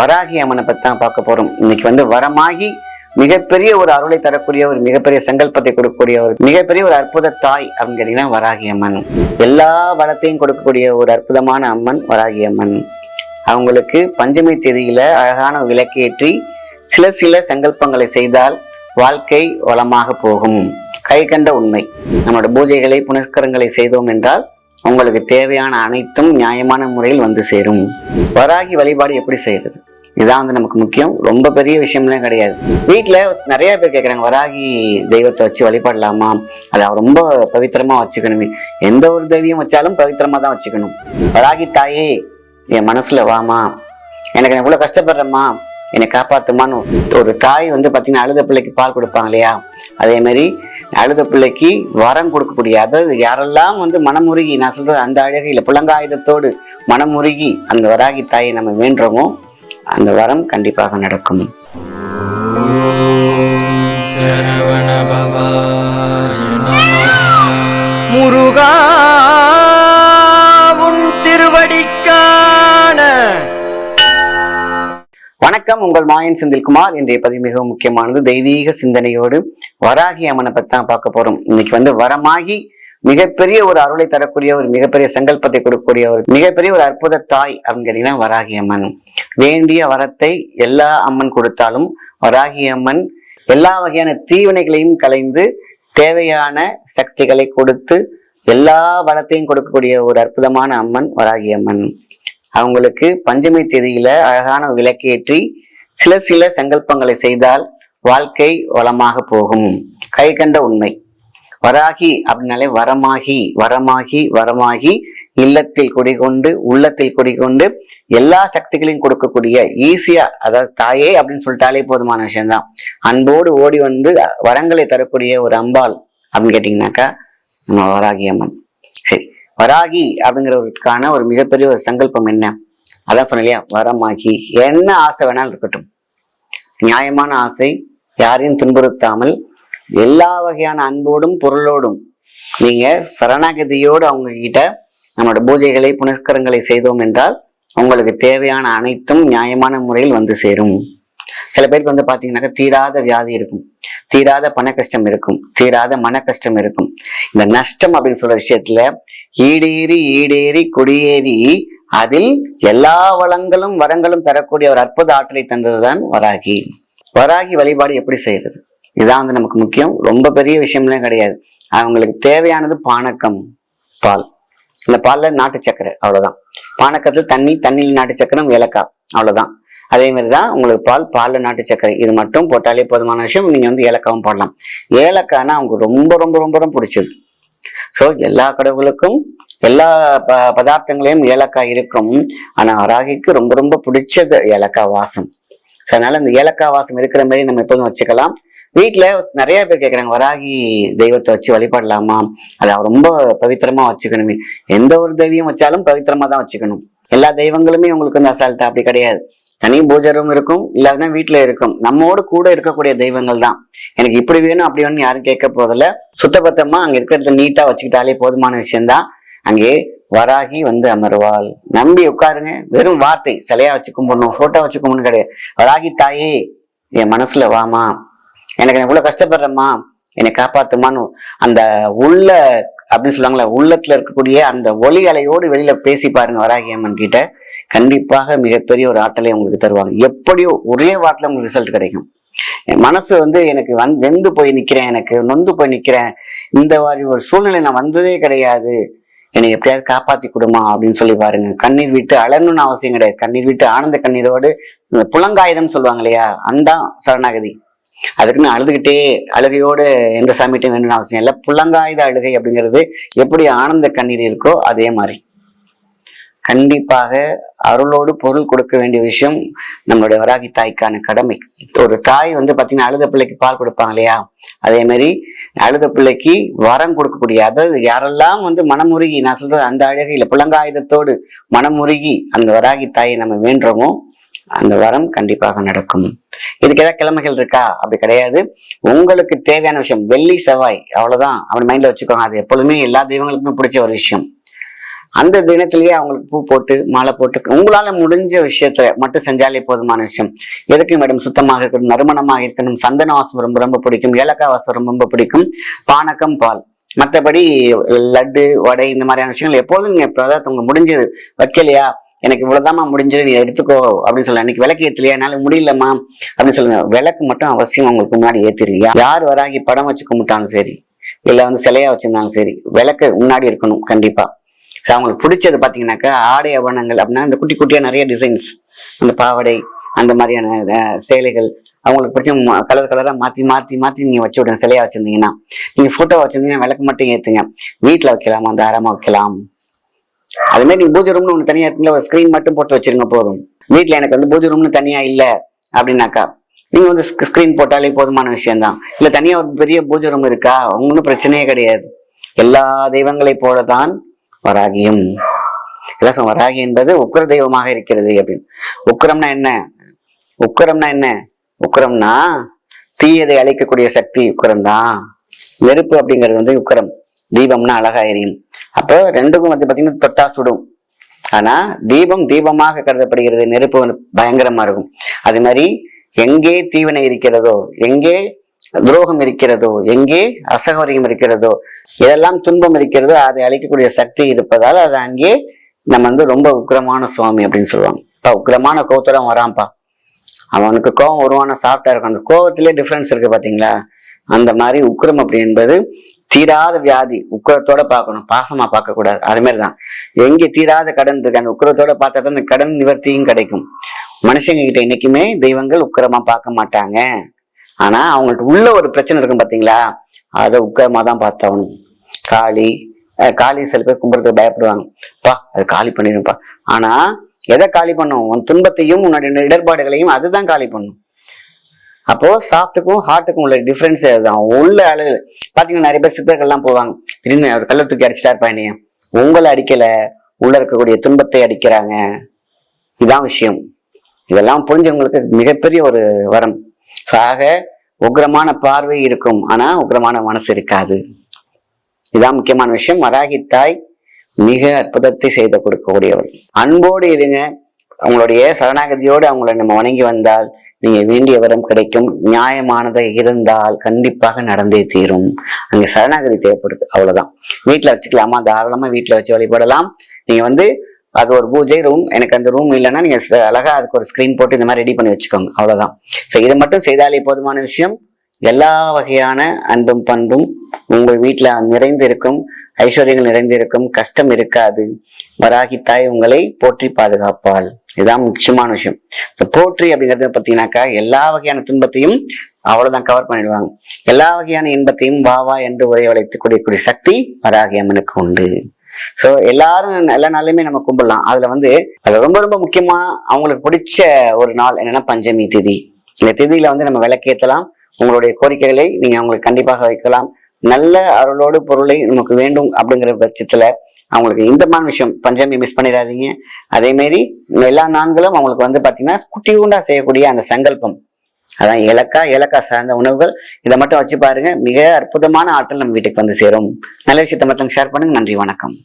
வராகி அம்மனை பத்தி தான் பார்க்க போறோம். இன்னைக்கு வந்து வரமாகி மிகப்பெரிய ஒரு அருளை தரக்கூடிய ஒரு மிகப்பெரிய சங்கல்பத்தை கொடுக்கக்கூடிய ஒரு மிகப்பெரிய ஒரு அற்புத தாய் அப்படின்னு கேட்டீங்கன்னா வராகி அம்மன். எல்லா வளத்தையும் கொடுக்கக்கூடிய ஒரு அற்புதமான அம்மன் வராகி அம்மன். அவங்களுக்கு பஞ்சமி தேதியில அழகான விளக்கேற்றி சில சில சங்கல்பங்களை செய்தால் வாழ்க்கை வளமாக போகும். கை கண்ட உண்மை. நம்மளோட பூஜைகளை புனஸ்கரங்களை செய்தோம் என்றால் உங்களுக்கு தேவையான அனைத்தும் நியாயமான முறையில் வந்து சேரும். வராகி வழிபாடு எப்படி செய்யறது? இதுதான் வந்து நமக்கு முக்கியம். ரொம்ப பெரிய விஷயம்லாம் கிடையாது. வீட்டில் நிறைய பேர் கேட்குறாங்க வராகி தெய்வத்தை வச்சு வழிபடலாமா? அதை ரொம்ப பவித்திரமா வச்சுக்கணுமே. எந்த ஒரு தெய்வியம் வச்சாலும் பவித்திரமா தான் வச்சுக்கணும். வராகி தாயே என் மனசுல வாமா. எனக்கு நான் இவ்வளவு கஷ்டப்படுறேம்மா. என்னை காப்பாத்துமான்னு ஒரு தாய் வந்து பார்த்தீங்கன்னா அழுத பிள்ளைக்கு பால் கொடுப்பாங்க இல்லையா? அதே மாதிரி அழுத பிள்ளைக்கு வரம் கொடுக்கக்கூடிய அதாவது யாரெல்லாம் வந்து மனமுருகி நான் சொல்கிறது அந்த அழகையில் புலங்காயுதத்தோடு மனமுருகி அந்த வராகி தாயை நம்ம வேண்டுறோமோ அந்த வரம் கண்டிப்பாக நடக்கும். முருகா உன் திருவடிக்கான. வணக்கம் உங்கள் மாயன் செந்தில்குமார். இன்றைய பதிவு மிகவும் முக்கியமானது. தெய்வீக சிந்தனையோடு வராகி அம்மனை பத்தி தான் பார்க்க போறோம். இன்னைக்கு வந்து வரமாகி மிகப்பெரிய ஒரு அருளை தரக்கூடிய ஒரு மிகப்பெரிய சங்கல்பத்தை கொடுக்கக்கூடிய ஒரு மிகப்பெரிய ஒரு அற்புத தாய் அப்படின்னு கேட்டீங்கன்னா வராகி அம்மன். வேண்டிய வரத்தை எல்லா அம்மன் கொடுத்தாலும் வராகி அம்மன் எல்லா வகையான தீவினைகளையும் கலைந்து தேவையான சக்திகளை கொடுத்து எல்லா வளத்தையும் கொடுக்கக்கூடிய ஒரு அற்புதமான அம்மன் வராகி அம்மன். அவங்களுக்கு பஞ்சமி தேதியில அழகான விளக்கேற்றி சில சில சங்கல்பங்களை செய்தால் வாழ்க்கை வளமாக போகும். கை கண்ட உண்மை. வராகி அப்படின்னாலே வரமாகி வரமாகி வரமாகி இல்லத்தில் குடிகொண்டு உள்ளத்தில் குடிகொண்டு எல்லா சக்திகளையும் கொடுக்கக்கூடிய ஈஸியா அதாவது தாயே அப்படின்னு சொல்லிட்டாலே போதுமான விஷயம்தான். அன்போடு ஓடி வந்து வரங்களை தரக்கூடிய ஒரு அம்பாள் அப்படின்னு கேட்டீங்கன்னாக்கா நம்ம வராகி அம்மன். சரி வராகி அப்படிங்கிறதுக்கான ஒரு மிகப்பெரிய ஒரு சங்கல்பம் என்ன? அதான் சொன்ன இல்லையா வரமாகி. என்ன ஆசை வேணாலும் இருக்கட்டும். நியாயமான ஆசை யாரையும் துன்புறுத்தாமல் எல்லா வகையான அன்போடும் பொருளோடும் நீங்க சரணாகதியோடு அவங்க கிட்ட நம்மளோட பூஜைகளை புனஸ்கரங்களை செய்தோம் என்றால் உங்களுக்கு தேவையான அனைத்தும் நியாயமான முறையில் வந்து சேரும். சில பேருக்கு வந்து பாத்தீங்கன்னாக்கா தீராத வியாதி இருக்கும் தீராத பண கஷ்டம் இருக்கும் தீராத மன கஷ்டம் இருக்கும். இந்த நஷ்டம் அப்படின்னு சொல்ற விஷயத்துல ஈடேறி ஈடேறி குடியேறி அதில் எல்லா வளங்களும் வரங்களும் தரக்கூடிய ஒரு அற்புத ஆற்றலை தந்ததுதான் வராகி. வராகி வழிபாடு எப்படி செய்யறது? இதான் வந்து நமக்கு முக்கியம். ரொம்ப பெரிய விஷயம்லாம் கிடையாது. அவங்களுக்கு தேவையானது பானக்கம் பால். இந்த பால்ல நாட்டு சக்கரை அவ்வளவுதான். பானக்கத்தில் தண்ணி தண்ணியில் நாட்டு சக்கரம் ஏலக்காய் அவ்வளவுதான். அதே மாதிரி தான் உங்களுக்கு பால் பால்ல நாட்டு சர்க்கரை இது மட்டும் போட்டாலே போதுமான விஷயம். நீங்க வந்து ஏலக்காவும் போடலாம். ஏலக்காய்னா அவங்க ரொம்ப ரொம்ப ரொம்ப ரொம்ப பிடிச்சது. ஸோ எல்லா கடவுளுக்கும் எல்லா ப பதார்த்தங்களையும் ஏலக்காய் இருக்கும். ஆனா ராகிக்கு ரொம்ப ரொம்ப பிடிச்சது ஏலக்காய் வாசம். ஸோ அதனால இந்த ஏலக்காய் வாசம் இருக்கிற மாதிரி நம்ம எப்போதும் வச்சுக்கலாம். வீட்டில் நிறைய பேர் கேட்குறாங்க வராகி தெய்வத்தை வச்சு வழிபடலாமா? அதை ரொம்ப பவித்திரமா வச்சுக்கணுமே. எந்த ஒரு தெய்வம் வச்சாலும் பவித்திரமா தான் வச்சுக்கணும். எல்லா தெய்வங்களுமே உங்களுக்கு வந்து அசால்ட்டா அப்படி கிடையாது. தனி பூஜை ரூம் இருக்கும் இல்லாதனா வீட்டில் இருக்கும். நம்மோடு கூட இருக்கக்கூடிய தெய்வங்கள் தான். எனக்கு இப்படி வேணும் அப்படி வேணும் யாரும் கேட்க போதில்ல சுத்தபத்தமா அங்க இருக்கிறத நீட்டா வச்சுக்கிட்டாலே போதுமான விஷயம்தான். அங்கே வராகி வந்து அமர்வாள். நம்பி உட்காருங்க. வெறும் வார்த்தை. சிலையா வச்சு கும்பிடணும் போட்டோ வச்சு கும்பிடணும் கிடையாது. வராகி தாயே என் மனசுல வாமா. எனக்கு நான் இவ்வளவு கஷ்டப்படுறேம்மா என்னை காப்பாத்துமான்னு அந்த உள்ள அப்படின்னு சொல்லுவாங்களே உள்ளத்துல இருக்கக்கூடிய அந்த ஒலி அலையோடு வெளியில பேசி பாருங்க வராகியம்மன் கிட்ட. கண்டிப்பாக மிகப்பெரிய ஒரு ஆற்றலை உங்களுக்கு தருவாங்க. எப்படியோ ஒரே வாரத்துல உங்களுக்கு ரிசல்ட் கிடைக்கும். என் மனசு வந்து எனக்கு வந் வெந்து போய் நிக்கிறேன் எனக்கு நொந்து போய் நிக்கிறேன். இந்த மாதிரி ஒரு சூழ்நிலை நான் வந்ததே கிடையாது. என்னை எப்படியாவது காப்பாத்தி கொடுமா அப்படின்னு சொல்லி பாருங்க. கண்ணீர் விட்டு அழணும்னு அவசியம் கிடையாது. கண்ணீர் விட்டு ஆனந்த கண்ணீரோடு புலங்காயுதம்னு புலங்காயுதம் சொல்லுவாங்க இல்லையா அந்த சரணாகதி. அதுக்குன்னு அழுதுகிட்டே அழுகையோடு எந்த சாமிகிட்டையும் வேணும்னு அவசியம் இல்லை. புலங்காயுத அழுகை அப்படிங்கிறது எப்படி ஆனந்த கண்ணீர் இருக்கோ அதே மாதிரி. கண்டிப்பாக அருளோடு பொருள் கொடுக்க வேண்டிய விஷயம் நம்மளுடைய வராகி தாய்க்கான கடமை. ஒரு தாய் வந்து பாத்தீங்கன்னா அழுத பிள்ளைக்கு பால் கொடுப்பாங்க இல்லையா? அதே மாதிரி அழுத பிள்ளைக்கு வரம் கொடுக்கக்கூடிய அதாவது யாரெல்லாம் வந்து மனமுருகி நான் சொல்றது அந்த அழகையில் புலங்காயுதத்தோடு மனமுருகி அந்த வராகி தாயை நம்ம வேண்டுறோமோ அந்த வரம் கண்டிப்பாக நடக்கும். இதுக்கு ஏதாவது கிழமைகள் இருக்கா? அப்படி கிடையாது. உங்களுக்கு தேவையான விஷயம் வெள்ளி செவ்வாய் அவ்வளவுதான். அவன் மைண்ட்ல வச்சுக்கோங்க. அது எப்பொழுதுமே எல்லா தெய்வங்களுக்குமே பிடிச்ச ஒரு விஷயம். அந்த தினத்திலேயே அவங்களுக்கு பூ போட்டு மாலை போட்டு உங்களால முடிஞ்ச விஷயத்த மட்டும் செஞ்சாலே போதுமான விஷயம். எதுக்கு மேடம் சுத்தமாக இருக்கணும்? நறுமணமாக இருக்கணும்? சந்தன வாசம் ரொம்ப ரொம்ப பிடிக்கும். ஏலக்காய் வாசம் ரொம்ப ரொம்ப பிடிக்கும். பானகம் பால். மற்றபடி லட்டு வடை இந்த மாதிரியான விஷயங்கள் எப்பொழுதும் நீங்க பிரதாத் முடிஞ்சது. வைக்கலையா? எனக்கு இவ்வளோதாம்மா முடிஞ்சது நீ எடுத்துக்கோ அப்படின்னு சொல்லலாம் இன்னைக்கு விளக்கு ஏத்தலையா? என்னால முடியலம்மா அப்படின்னு சொல்லுங்க விளக்கு மட்டும் அவசியம் உங்களுக்கு முன்னாடி ஏத்திருங்க. யார் வராகி படம் வச்சு கும்பிட்டாலும் சரி இல்ல வந்து சிலையா வச்சிருந்தாலும் சரி விளக்கு முன்னாடி இருக்கணும் கண்டிப்பா. ஸோ அவங்களுக்கு பிடிச்சது பார்த்தீங்கன்னாக்கா ஆடை ஆவணங்கள் அப்படின்னா இந்த குட்டி குட்டியா நிறைய டிசைன்ஸ் அந்த பாவாடை அந்த மாதிரியான சேலைகள் அவங்களுக்கு பிடிச்ச கலர் கலராக மாற்றி மாற்றி மாற்றி நீங்கள் வச்சு விடுங்க. சிலையாக வச்சிருந்தீங்கன்னா. நீங்கள் ஃபோட்டோ வச்சுருந்தீங்கன்னா விளக்கு மட்டும் ஏற்றுங்க வீட்டில் வைக்கலாம் தாராளமாக வைக்கலாம். அது மாதிரி நீங்க பூஜை ரூம்னு ஒன்று தனியா இருக்குல்ல ஒரு மட்டும் போட்டு வச்சிருங்க போதும். வீட்டில் எனக்கு வந்து பூஜை ரூம்னு தனியா இல்ல அப்படின்னாக்கா நீங்கள் வந்து ஸ்கிரீன் போட்டாலே போதுமான விஷயம்தான். இல்ல தனியா ஒரு பெரிய பூஜை ரூம் இருக்கா ஒன்றும் பிரச்சனையே கிடையாது. எல்லா தெய்வங்களை போலதான் வராகியும். எல்லாம் வராகி என்பது உக்கிர தெய்வமாக இருக்கிறது அப்படின்னு. உக்கிரம்னா என்ன? உக்கிரம்னா என்ன? உக்கரம்னா தீயதை அழிக்கக்கூடிய சக்தி உக்கிரம் தான் நெருப்பு அப்படிங்கிறது வந்து உக்கிரம். தீபம்னா அழகா எரியும் அப்போ ரெண்டுக்கும் வந்து பார்த்தீங்கன்னா தொட்டா சுடும். ஆனா தீபம் தீபமாக கருதப்படுகிறது. நெருப்பு வந்து பயங்கரமா இருக்கும். அது மாதிரி எங்கே தீவனை இருக்கிறதோ எங்கே துரோகம் இருக்கிறதோ எங்கே அசகரியம் இருக்கிறதோ இதெல்லாம் துன்பம் இருக்கிறதோ அதை அழிக்கக்கூடிய சக்தி இருப்பதால் அது அங்கே நம்ம வந்து ரொம்ப உக்கிரமான சுவாமி அப்படின்னு சொல்லுவாங்க. இப்போ உக்கிரமான கோத்தரம் வரான்ப்பா. அவனுக்கு கோபம் உருவான சாஃப்டா இருக்கும். அந்த கோபத்திலே டிஃப்ரென்ஸ் இருக்கு பாத்தீங்களா? அந்த மாதிரி உக்கிரம் அப்படி என்பது தீராத வியாதி உக்கரத்தோட பார்க்கணும். பாசமா பார்க்க கூடாது அது மாதிரிதான். எங்க தீராத கடன் இருக்கு அந்த உக்கரத்தோட பார்த்தா தான் அந்த கடன் நிவர்த்தியும் கிடைக்கும். மனுஷங்க கிட்ட இன்னைக்குமே தெய்வங்கள் உக்கிரமா பார்க்க மாட்டாங்க. ஆனா அவங்கள்ட்ட உள்ள ஒரு பிரச்சனை இருக்கும் பாத்தீங்களா? அதை உக்கரமா தான் பார்த்தாகணும். காளி காளி சில பேர் கும்பிடுறதுக்கு பயப்படுவாங்க. பா அது காலி பண்ணிடுப்பா ஆனா எதை காலி பண்ணும்? உன் துன்பத்தையும் உன்னுடைய இடர்பாடுகளையும் அதுதான் காலி பண்ணும். அப்போ சாஃப்ட்டுக்கும் ஹார்ட்டுக்கும் உள்ள டிஃப்ரென்ஸ் அதுதான். உள்ள அழகு பார்த்தீங்கன்னா நிறைய பேர் சித்தர்கள்லாம் போவாங்க. திடீர்னு அவர் கல்ல தூக்கி அடிச்சிட்டா இருப்பாங்க உங்களை அடிக்கல உள்ள இருக்கக்கூடிய துன்பத்தை அடிக்கிறாங்க. இதான் விஷயம். இதெல்லாம் புரிஞ்சவங்களுக்கு மிகப்பெரிய ஒரு வரம். ஆக உக்ரமான பார்வை இருக்கும். ஆனா உக்ரமான மனசு இருக்காது. இதான் முக்கியமான விஷயம். வராகி தாய் மிக அற்புதத்தை செய்து கொடுக்கக்கூடியவள். அன்போடு இருங்க. அவங்களுடைய சரணாகதியோடு அவங்களை நம்ம வணங்கி வந்தால் நீங்க வேண்டிய வரம் கிடைக்கும். நியாயமானதை இருந்தால் கண்டிப்பாக நடந்தே தீரும். அங்க சரணாகதி தேவைப்படுது. அவ்வளவுதான். வீட்டுல வச்சுக்கலாமா? தாராளமா வீட்டுல வச்சு வழிபடலாம். நீங்க வந்து அது ஒரு பூஜை ரூம் எனக்கு அந்த ரூம் இல்லைன்னா நீங்க அழகா அதுக்கு ஒரு ஸ்கிரீன் போட்டு இந்த மாதிரி ரெடி பண்ணி வச்சுக்கோங்க. அவ்வளவுதான். ஸோ இதை மட்டும் செய்தாலே போதுமான விஷயம். எல்லா வகையான அன்பும் பண்பும் உங்கள் வீட்டுல நிறைந்து இருக்கும் ஐஸ்வர்யங்கள் நிறைந்து இருக்கும் கஷ்டம் இருக்காது. வராகி தாய் உங்களை போற்றி பாதுகாப்பாள். இதுதான் முக்கியமான விஷயம். இந்த போற்றி அப்படிங்கிறது பாத்தீங்கன்னாக்கா எல்லா வகையான துன்பத்தையும் அவ்வளவுதான் கவர் பண்ணிடுவாங்க. எல்லா வகையான இன்பத்தையும் வா வா என்று உரை வளைத்து சக்தி வராகி அம்மனுக்கு உண்டு. சோ எல்லாரும் எல்லா நாளுமே நம்ம கும்பிடலாம். அதுல வந்து அது ரொம்ப ரொம்ப முக்கியமா அவங்களுக்கு பிடிச்ச ஒரு நாள் என்னன்னா பஞ்சமி திதி. இந்த திதியில வந்து நம்ம விளக்கேற்றலாம் உங்களுடைய கோரிக்கைகளை நீங்க அவங்களுக்கு கண்டிப்பாக வைக்கலாம். நல்ல அருளோடு பொருளை நமக்கு வேண்டும் அப்படிங்கிற பட்சத்துல அவங்களுக்கு இந்த மாதிரி விஷயம் பஞ்சமி மிஸ் பண்ணிடாதீங்க. அதே மாதிரி எல்லா நான்களும் அவங்களுக்கு வந்து பாத்தீங்கன்னா குட்டி உண்டா செய்யக்கூடிய அந்த சங்கல்பம். அதான் இலக்கா ஏலக்காய் சார்ந்த உணவுகள். இதை மட்டும் வச்சு பாருங்க. மிக அற்புதமான ஆற்றல் நம்ம வீட்டுக்கு வந்து சேரும். நல்ல விஷயத்தை மட்டும் ஷேர் பண்ணுங்க. நன்றி வணக்கம்.